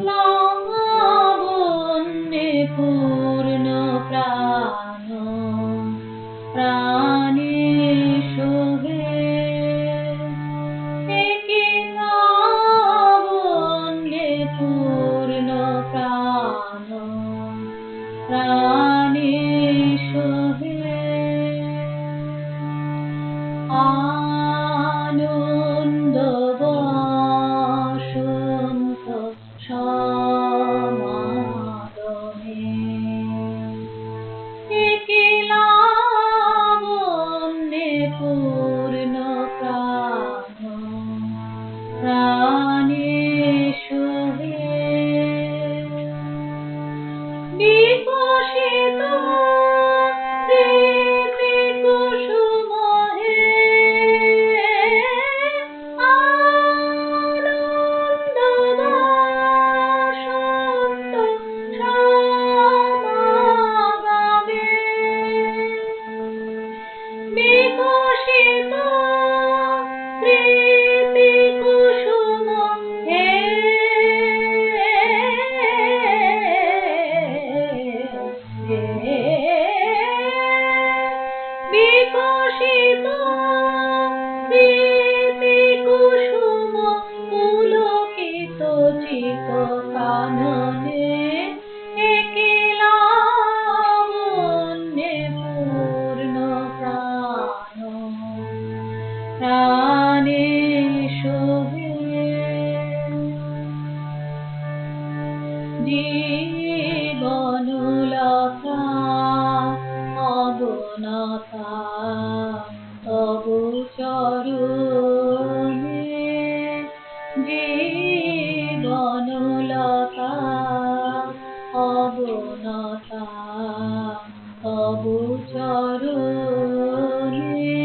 লঙ্গনে পূর্ণ। প্রাণ প্রাণে শোভে পূর্ণ প্রাণ। প্রাণে শোভে। প্রাণে শোভে। জীবনলতা অবনতা তব চরণে। জীবনলতা অবনতা তব চরণে।